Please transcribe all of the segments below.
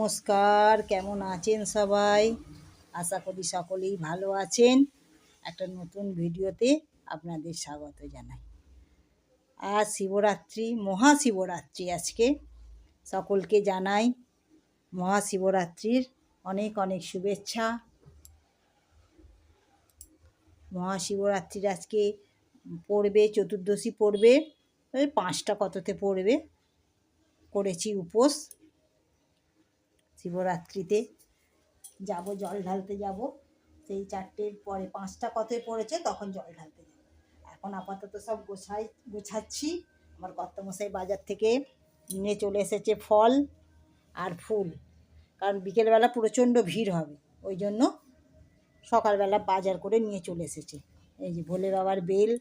নমস্কার, কেমন আছেন সবাই? আশা করি সকলেই ভালো আছেন। একটা নতুন ভিডিওতে আপনাদের স্বাগত জানাই। আজ শিবরাত্রি, মহাশিবরাত্রি আজকে। সকলকে জানাই মহাশিবরাত্রির অনেক অনেক শুভেচ্ছা। মহাশিবরাত্রির আজকে পড়বে, চতুর্দশী পড়বে। পাঁচটা কততে পড়বে? করেছি উপোস। শিবরাত্রিতে যাব, জল ঢালতে যাব। সেই চারটের পরে পাঁচটা কত পড়েছে, তখন জল ঢালতে যাব। এখন আপাতত সব গোছাই, গোছাচ্ছি। আমার কর্তমশাই বাজার থেকে নিয়ে চলে এসেছে ফল আর ফুল। কারণ বিকেলবেলা প্রচণ্ড ভিড় হবে, ওই জন্য সকালবেলা বাজার করে নিয়ে চলে এসেছে। এই যে ভোলে বাবার বেল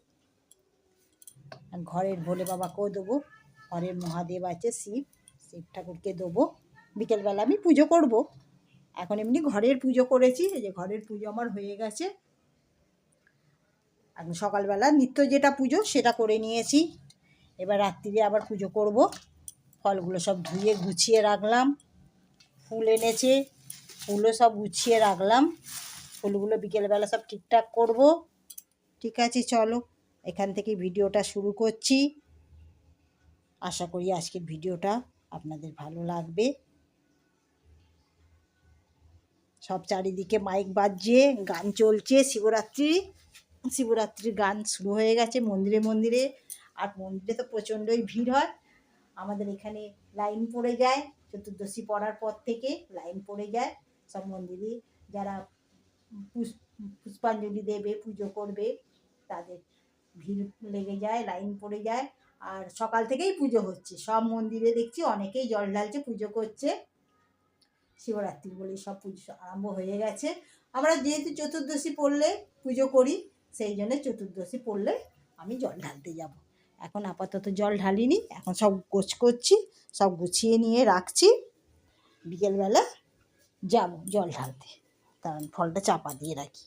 ঘরের ভোলে বাবাকেও দেবো। ঘরের মহাদেব আছে শিব শিব ঠাকুরকে দেবো। বিকেলবেলা আমি পুজো করব। এখন এমনি ঘরের পুজো করেছি, এই যে ঘরের পুজো আমার হয়ে গেছে। এখন সকালবেলা নিত্য যেটা পুজো সেটা করে নিয়েছি। এবার রাত্রিরে আবার পুজো করব। ফলগুলো সব ধুয়ে গুছিয়ে রাখলাম। ফুল এনেছে, ফুলও সব গুছিয়ে রাখলাম। ফুলগুলো বিকেলবেলা সব ঠিকঠাক করব। ঠিক আছে, চলো, এখান থেকে ভিডিওটা শুরু করছি। আশা করি আজকের ভিডিওটা আপনাদের ভালো লাগবে। সব চারিদিকে মাইক বাজছে, গান চলছে, শিবরাত্রি, শিবরাত্রির গান শুরু হয়ে গেছে মন্দিরে মন্দিরে। আর মন্দিরে তো প্রচণ্ডই ভিড় হয়। আমাদের এখানে লাইন পড়ে যায়, চতুর্দশী পড়ার পর থেকে লাইন পড়ে যায়। সব মন্দিরে যারা পুষ- পুষ্পাঞ্জলি দেবে, পুজো করবে, তাদের ভিড় লেগে যায়, লাইন পড়ে যায়। আর সকাল থেকেই পুজো হচ্ছে। সব মন্দিরে দেখছি অনেকেই জল ঢালছে, পুজো করছে। শিবরাত্রি বলে সব পুজো আরম্ভ হয়ে গেছে। আমরা যেহেতু চতুর্দশী পড়লে পুজো করি, সেই জন্য চতুর্দশী পড়লে আমি জল ঢালতে যাব। এখন আপাতত জল ঢালিনি, এখন সব গোছ করছি, সব গুছিয়ে নিয়ে রাখছি। বিকেলবেলা যাব জল ঢালতে, কারণ ফলটা চাপা দিয়ে রাখি।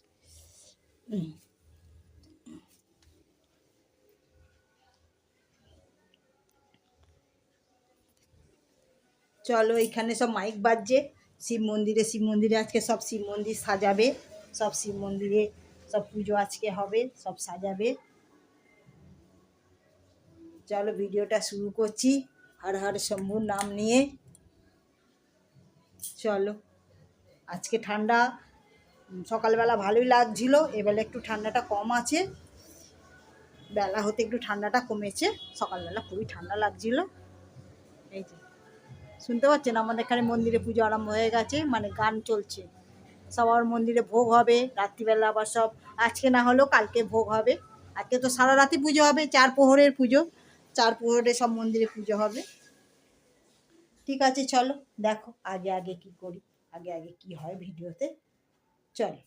চলো এখানে সব মাইক বাজছে। শিব মন্দিরে শিব মন্দিরে আজকে সব শিব মন্দির সাজাবে। সব শিব মন্দিরে সব পুজো আজকে হবে, সব সাজাবে। চলো ভিডিওটা শুরু করছি। হর হর শম্ভুর নাম নিয়ে। চলো। আজকে ঠান্ডা সকালবেলা ভালোই লাগছিল এবেলা একটু ঠান্ডাটা কম আছে। বেলা হতে একটু ঠান্ডাটা কমেছে, সকালবেলা খুবই ঠান্ডা লাগছিল। এই যে। শুনতে পাচ্ছেন? আমাদের এখানে মন্দিরে পুজো আরম্ভ হয়ে গেছে মানে গান চলছে। সবার মন্দিরে ভোগ হবে, রাত্রিবেলা আবার সব, আজকে না হলেও কালকে ভোগ হবে। আজকে তো সারা রাতি পুজো হবে, চার প্রহরের পুজো। চার প্রহরে সব মন্দিরে পুজো হবে। ঠিক আছে, চলো, দেখো আগে আগে কি করি, আগে আগে কি হয় ভিডিওতে। চলো।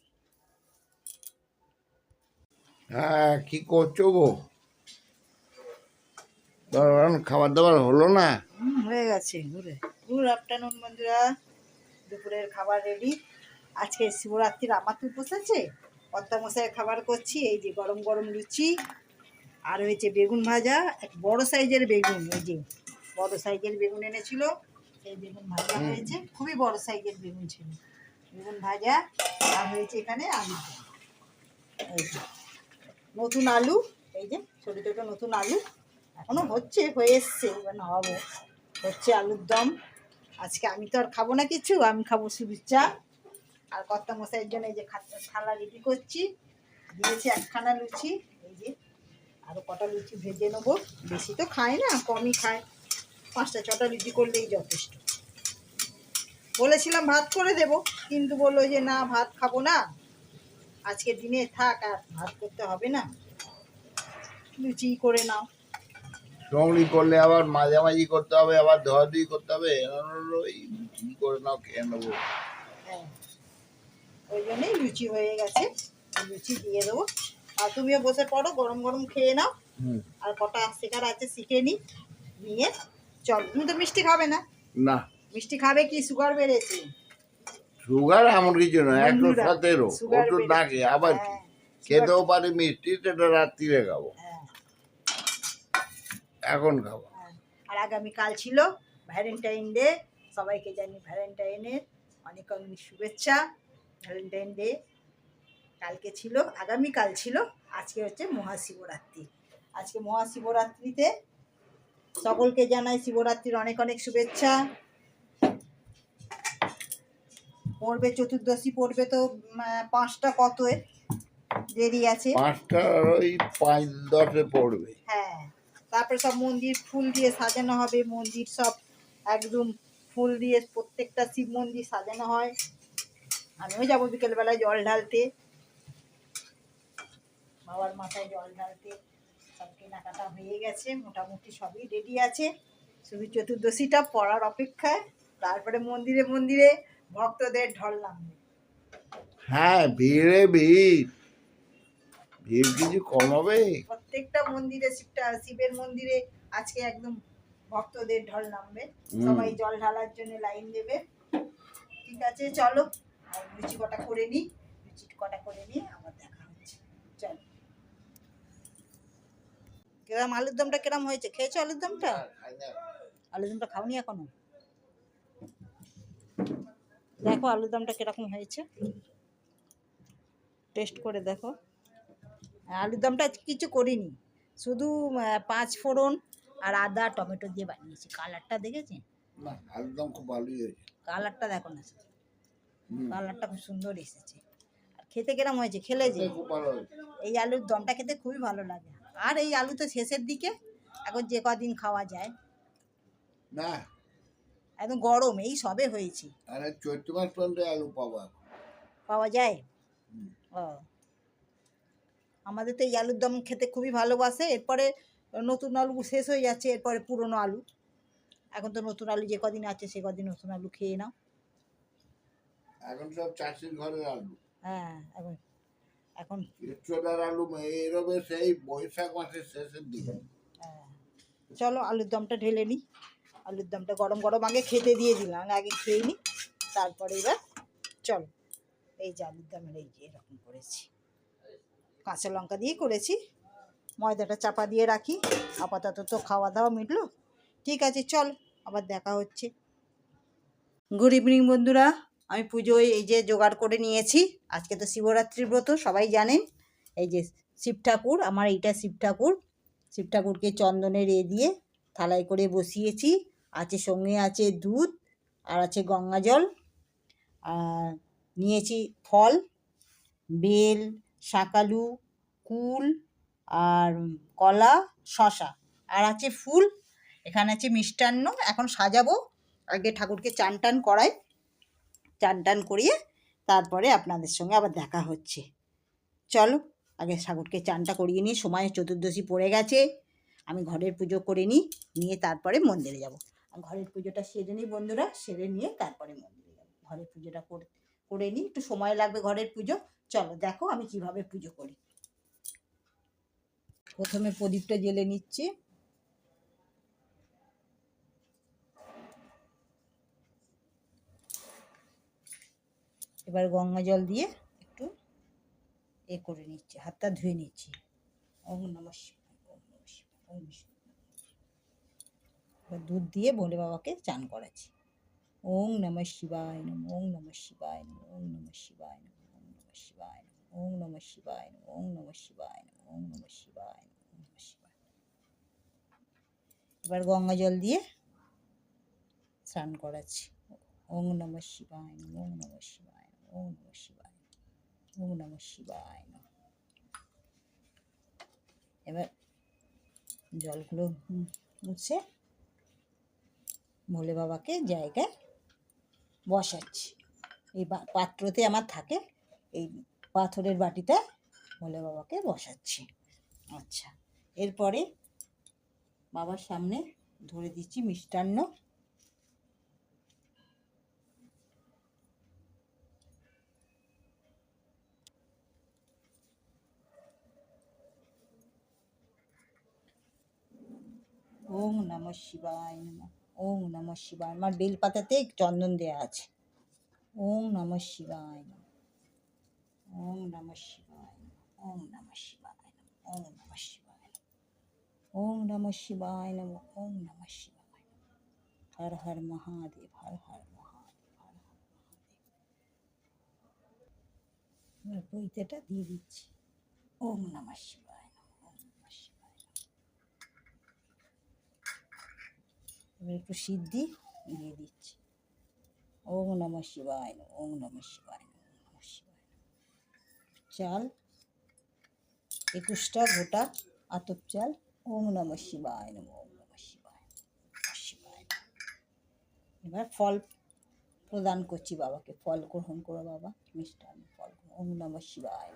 হ্যাঁ কি করছ গো? খাবার দাবার হলো না। হয়ে গেছে ঘুরে। গুড আফটারনুন বন্ধুরা দুপুরের খাবার রেডি আজকে শিবরাত্রির আমার তো বসেছে মশাই খাবার করছি এই যে গরম গরম লুচি আর হয়েছে বেগুন ভাজা এক বড় সাইজের বেগুন এই যে বড় সাইজের বেগুন এনেছিল সেই বেগুন ভাজা হয়েছে খুবই বড় সাইজের বেগুন ছিল। বেগুন ভাজা আর হয়েছে এখানে আলু। এই নতুন আলু এই যে ছোটো ছোটো নতুন আলু। এখনও হচ্ছে, হয়ে এসছে, এবার নামাবো। হচ্ছে আলুর দম। আজকে আমি তো আর খাব না কিছু, আমি খাব শুধু চা। আর কর্তা মশাইয়ের জন্য এই যে থালা রেডি করছি। দিয়েছি একখানা লুচি, এই যে আরও কটা লুচি ভেজে নেব। বেশি তো খায় না, কমই খায়। পাঁচটা ছটা লুচি করলেই যথেষ্ট। বলেছিলাম ভাত করে দেব, কিন্তু বলল যে না, ভাত খাব না। আজকের দিনে থাক, আর ভাত করতে হবে না। লুচি করে নাও। সঙ্গলি করলে আবার মাঝামাঝি করতে হবে আবার ধোয়াধুয়ি করতে হবে ওই কি করে নাও খেয়ে নেব। হ্যাঁ ওই জন্যই লুচি হয়ে গেছে লুচি দিয়ে দেবো। আর তুমিও বসে পড়ো গরম গরম খেয়ে নাও। আর কটা শেখার আছে শিখে নি নিয়ে চল। তুমি তো মিষ্টি খাবে না? না। মিষ্টি খাবে কি? সুগার বেড়েছে? সুগার এমন কিছু নয় একশো সতেরো ওষুধ না খেয়ে আবার কি? হ্যাঁ, খেতেও পারি মিষ্টি সেটা রাত্রিরে খাব। হ্যাঁ, এখন খাব। হ্যাঁ। আর আগামীকাল ছিল ভ্যালেন্টাইন ডে সবাইকে জানি ভ্যালেন্টাইনের অনেক অনেক শুভেচ্ছা। ভ্যালেন্টাইন ডে কালকে ছিল আগামীকাল ছিল আজকে হচ্ছে মহাশিবরাত্রি। আজকে মহাশিবরাত্রিতে সকলকে জানাই শিবরাত্রির অনেক অনেক শুভেচ্ছা। পড়বে চতুর্দশী পড়বে তো পাঁচটা কত দেরি আছে। পাঁচটা ওই পাঁচ দশে পড়বে। হ্যাঁ। তারপরে সব মন্দির ফুল দিয়ে সাজানো হবে, মন্দির সব একদম ফুল দিয়ে প্রত্যেকটা শিব মন্দির সাজানো হয়। আমিও যাব বিকেলবেলায় জল ঢালতে। বাবার মাথায় জল ঢালতে সব কেনাকাটা হয়ে গেছে, মোটামুটি সবই রেডি আছে। শুধু চতুর্দশীটা পড়ার অপেক্ষায়, তারপরে মন্দিরে মন্দিরে ভক্তদের ঢল নামবে হ্যাঁ ভিড়ে ভিড়। ভিড় কিছু কমাবে প্রত্যেকটা মন্দিরে শিবটা শিবের মন্দিরে আজকে একদম ভক্তদের ঢল নামবে। সবাই জল ঢালার জন্য লাইন দেবে। ঠিক আছে চলো। আর লুচি কটা করে নিই। লুচি কটা করে নিয়ে আবার দেখা হচ্ছে। চলো। কিরম আলুর দমটা কিরম হয়েছে? খেয়েছো আলুর দমটা? আলুর দমটা খাওনি এখনও? দেখো আলুর দমটা কীরকম হয়েছে। টেস্ট করে দেখো। আলুর দমটা কিছু করিনি। শুধু পাঁচ ফোড়ন আর আদা টমেটো দিয়ে বানিয়েছি। কালারটা দেখেছি না একদম খুব ভালোই হয়েছে। কালারটা দেখো না কালারটা খুব সুন্দর এসেছে। আর খেতে কেরম হয়েছে? খেলে যে? এই আলুর দমটা খেতে খুবই ভালো লাগে। আর এই আলু তো শেষের দিকে এখন যে কদিন খাওয়া যায়। না। একদম গরম এই সবে হয়েছে। আরে চৈত্র মাস পর্যন্ত আলু এখন। পাওয়া যায়? ও। আমাদের তো এই আলুর দম খেতে খুবই ভালোবাসে। এরপরে নতুন আলু শেষ হয়ে যাচ্ছে এরপরে পুরনো আলু। এখন তো নতুন আলু যে কদিন আছে সে কদিন নতুন আলু খেয়ে নাও। এখন সব চাষির ঘরের আলু। হ্যাঁ এখন এখন। চোদার আলু এরবে সেই বৈশাখ মাসের শেষের দিকে। হ্যাঁ। চলো আলুর দমটা ঢেলে নিই আলুর দমটা গরম গরম আগে খেতে দিয়ে দিলাম আগে খেয়ে নিই তারপরে এবার চলো এই যে আলুর দমের এই যে এরকম করেছি। কাঁচা লঙ্কা দিয়ে করেছি। ময়দাটা চাপা দিয়ে রাখি। আপাতত তো খাওয়া দাওয়া মিটলো। ঠিক আছে, চল, আবার দেখা হচ্ছে। গুড ইভিনিং বন্ধুরা। আমি পুজোয় এই যে জোগাড় করে নিয়েছি। আজকে তো শিবরাত্রির ব্রত, সবাই জানেন। এই যে শিব ঠাকুর, আমার এইটা শিব ঠাকুর। শিব ঠাকুরকে চন্দনের এ দিয়ে থালায় করে বসিয়েছি। আছে সঙ্গে আছে দুধ আর আছে গঙ্গা জল। আর নিয়েছি ফল, বেল শাকালু, কুল আর কলা, শশা। আর আছে ফুল, এখানে আছে মিষ্টান্ন। এখন সাজাবো। আগে ঠাকুরকে চান টান করাই। চান টান করিয়ে তারপরে আপনাদের সঙ্গে আবার দেখা হচ্ছে। চলো, আগে ঠাকুরকে চানটা করিয়ে নিই। সময় চতুর্দশী পড়ে গেছে। আমি ঘরের পুজো করে নিই, নিয়ে তারপরে মন্দিরে যাব। ঘরের পুজোটা সেরে নিই বন্ধুরা, সেরে নিয়ে তারপরে মন্দিরে যাব। ঘরের পুজোটা করে করে নিই, একটু সময় লাগবে ঘরের পুজো। চলো দেখো আমি কীভাবে পুজো করি। প্রথমে প্রদীপটা জ্বেলে নিচ্ছি। এবার গঙ্গা জল দিয়ে একটু এ করে নিচ্ছি, হাতটা ধুয়ে নিচ্ছি। ওম নম দুধ দিয়ে ভোলে বাবাকে চান করাচ্ছি। ওম নম শিবায় নম ওম নম শিবায় নম ওম নম শিবায় নম ওম নম শিবায় নম ওম নম শিবায় নম ওম নম শিবায় নম ওম নম শিবায় নম ওম নম শিবায় এবার গঙ্গা জল দিয়ে স্নান করাচ্ছি ওম নম শিবায় নম ওম নম শিবায় নম ওম নম শিবায় ওম নম শিবায় নম এবার জলগুলো মুছে ভোলে বাবাকে জায়গায় বসাচ্ছি। এই পাত্রতে আমার থাকে, এই পাথরের বাটিতে ভোলে বাবাকে বসাচ্ছি। আচ্ছা এরপরে বাবার সামনে ধরে দিচ্ছি মিষ্টান্ন। ওম নম শিবায় নম। ওম নম শিবায়। আমার বেলপাতাতে চন্দন দেয়া আছে। ওম নম শিবায় ওম নম শিবায় ওম নম শিবায় ওম নম শিবায় ওম নম শিবায় নম। ওম নম শিবায় হর হর মহাদেব, হর হর মহাদেব, হর হর মহাদেব। এবার পৈতেটা দিয়ে দিচ্ছি। ওম নমঃ শিবায় নমঃ ওম নমঃ শিবায় নমঃ। এবার একটু সিদ্ধি দিয়ে দিচ্ছি। ওম নমঃ শিবায় ওম নমঃ শিবায় ওম নমঃ শিবায় চাল, একুশটা গোটা আতপ চাল, ওম নমঃ শিবায় নমঃ, ওম নমঃ শিবায় শিবায় এবার ফল প্রদান করছি বাবাকে, ফল গ্রহণ করো বাবা, মিষ্টান্ন ফল ওম নমঃ শিবায়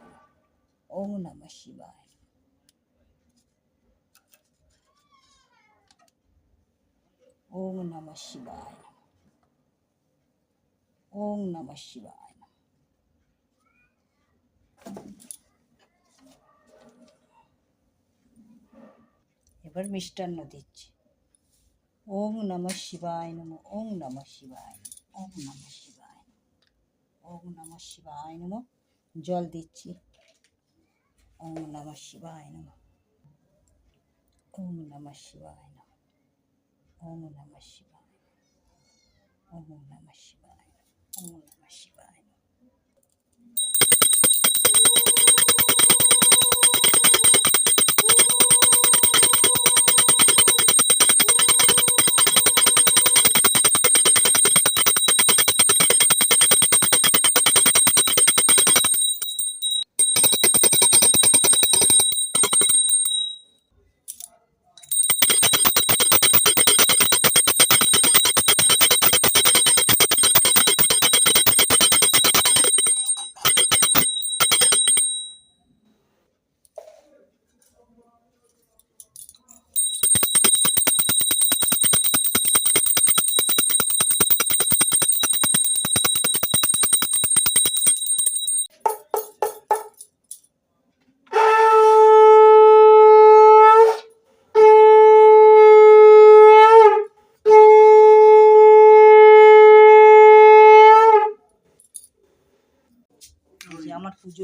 ওম নমঃ শিবায় ওম নমঃ শিবায়। ওম নমঃ শিবায়। এবার মিষ্টান্ন দিচ্ছি। ওম নমঃ শিবায় নম ওম নমঃ শিবায় ওম নমঃ শিবায় ওম নমঃ শিবায় নম, জল দিচ্ছি। ওম নমঃ শিবায় নম। ওম নমঃ শিবায় নম। ওম নমঃ শিবায় নম ওম নমঃ শিবায় নম ওম নমঃ শিবায় নম এই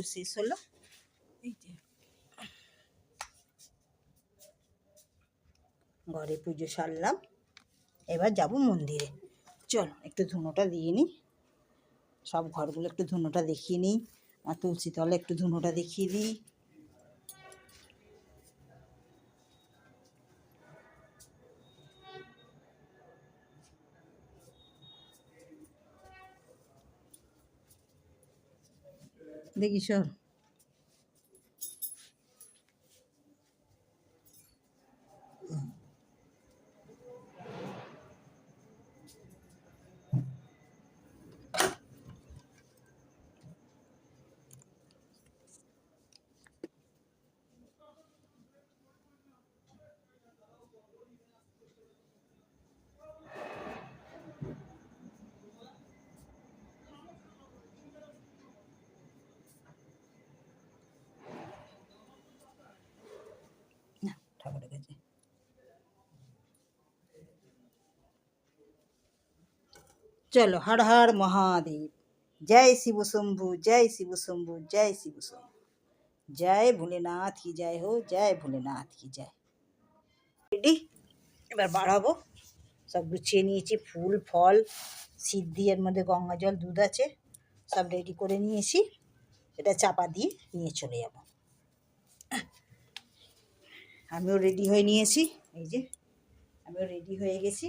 শেষ হলো এই যে ঘরে পুজো সারলাম এবার যাব মন্দিরে চল একটু ধুনোটা দিয়ে নিই সব ঘরগুলো একটু ধুনোটা দেখিয়ে নিই আর তুলসী তলে একটু ধুনোটা দেখিয়ে দিই দেখি সর না ঠাকুরের কাছে চলো হর হর মহাদেব। জয় শিব শম্ভু, জয় শিব শম্ভু, জয় শিব শম্ভু। জয় ভোলেনাথ কি জয় হো, জয় ভোলেনাথ কি জয়। রেডি এবার বাড়াবো। সব গুছিয়ে নিয়েছি, ফুল, ফল, সিদ্ধি, এর মধ্যে গঙ্গা জল, দুধ আছে, সব রেডি করে নিয়েছি। এটা চাপা দিয়ে নিয়ে চলে যাব। আমিও রেডি হয়ে নিয়েছি, এই যে, আমিও রেডি হয়ে গেছি।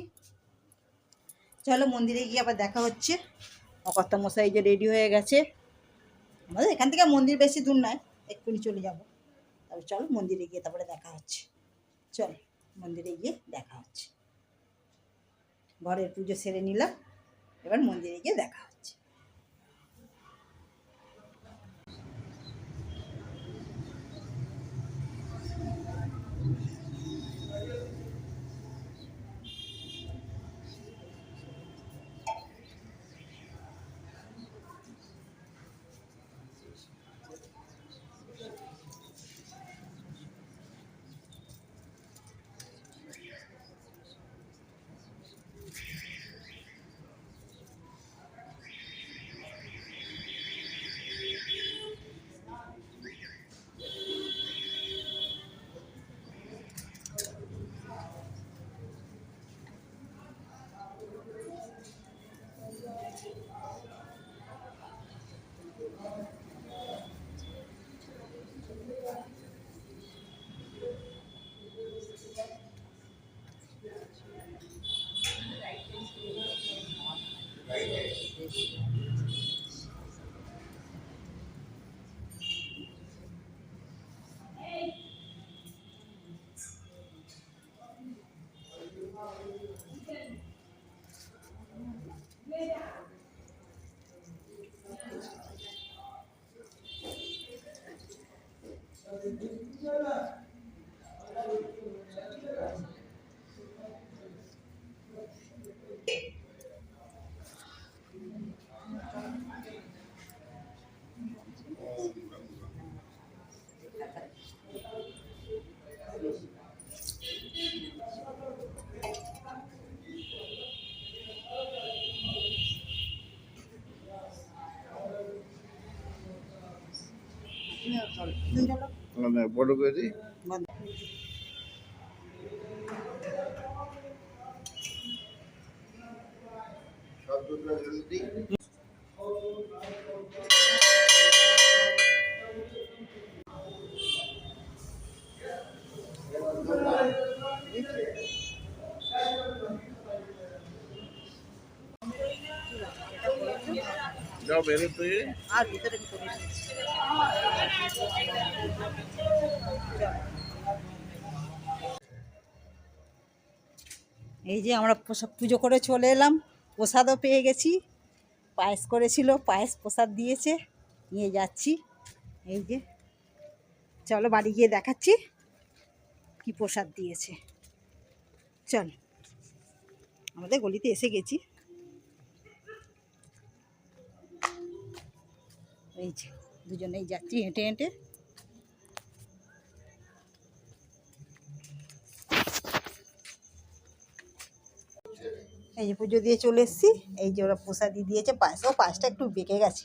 চলো মন্দিরে গিয়ে আবার দেখা হচ্ছে। অকর্তা মশাই যে রেডি হয়ে গেছে। আমাদের এখান থেকে মন্দির বেশি দূর নয়, এক্ষুনি চলে যাব। তারপর চলো মন্দিরে গিয়ে তারপরে দেখা হচ্ছে। চলো মন্দিরে গিয়ে দেখা হচ্ছে। ঘরের পুজো সেরে নিলাম। এবার মন্দিরে গিয়ে দেখা হচ্ছে। মানে করে যাও বেরোতে আর ভিতরে এই যে আমরা পুজো করে চলে এলাম, প্রসাদও পেয়ে গেছি। পায়েস করেছিল, পায়েস প্রসাদ দিয়েছে, নিয়ে যাচ্ছি। এই যে, চলো বাড়ি গিয়ে দেখাচ্ছি কি প্রসাদ দিয়েছে। চল, আমাদের গলিতে এসে গেছি। এই যে, দুজনেই যাচ্ছি হেঁটে হেঁটে। এই যে পুজো দিয়ে চলে এসেছি। এই যে ওরা প্রসাদি দিয়েছে, পায়েস। ও পায়েসটা একটু বেঁকে গেছে।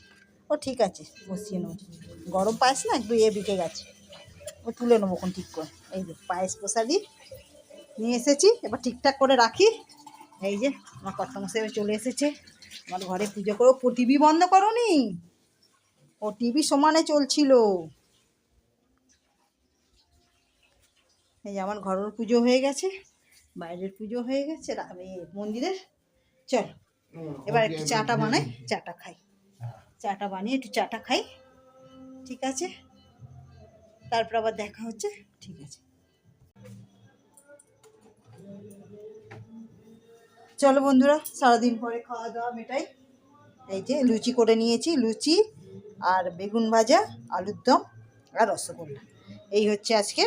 ও ঠিক আছে, বসিয়ে নেব। গরম পায়েস না, একটু ইয়ে বেঁকে গেছে। ও তুলে নেব কোন ঠিক করে। এই যে পায়েস প্রসাদি নিয়ে এসেছি। এবার ঠিকঠাক করে রাখি। এই যে আমার কর্তামশাই চলে এসেছে। আমার ঘরে পুজো করো টিভি বন্ধ করো নি। ও টিভি সমানে চলছিল। এই যে আমার ঘরের পুজো হয়ে গেছে বাইরের পুজো হয়ে গেছে মন্দিরের চল এবার একটু চাটা বানাই চাটা খাই। চাটা বানিয়ে একটু চাটা খাই ঠিক আছে? তারপর আবার দেখা হচ্ছে ঠিক আছে। চলো বন্ধুরা সারাদিন পরে খাওয়া দাওয়া মেটাই। এই যে লুচি করে নিয়েছি লুচি আর বেগুন ভাজা, আলুর দম আর রসগোল্লা। এই হচ্ছে আজকে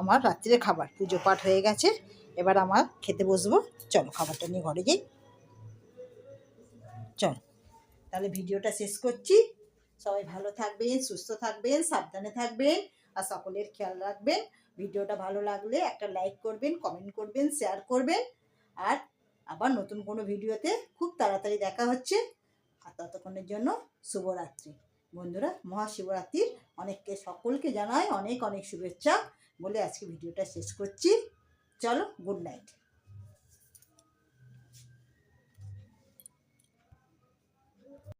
আমার রাত্রের খাবার। পুজো পাঠ হয়ে গেছে, এবার আমার খেতে বসবো। চলো খাবারটা নিয়ে ঘরে যাই। চল, তাহলে ভিডিওটা শেষ করছি। সবাই ভালো থাকবেন, সুস্থ থাকবেন, সাবধানে থাকবেন আর সকলের খেয়াল রাখবেন। ভিডিওটা ভালো লাগলে একটা লাইক করবেন কমেন্ট করবেন শেয়ার করবেন। আর আবার নতুন কোনো ভিডিওতে খুব তাড়াতাড়ি দেখা হচ্ছে। আর ততক্ষণের জন্য শুভরাত্রি। বন্ধুরা, মহাশিবরাত্রির অনেককে সকলকে জানাই অনেক অনেক শুভেচ্ছা বলে আজকে ভিডিওটা শেষ করছি। চলো গুড নাইট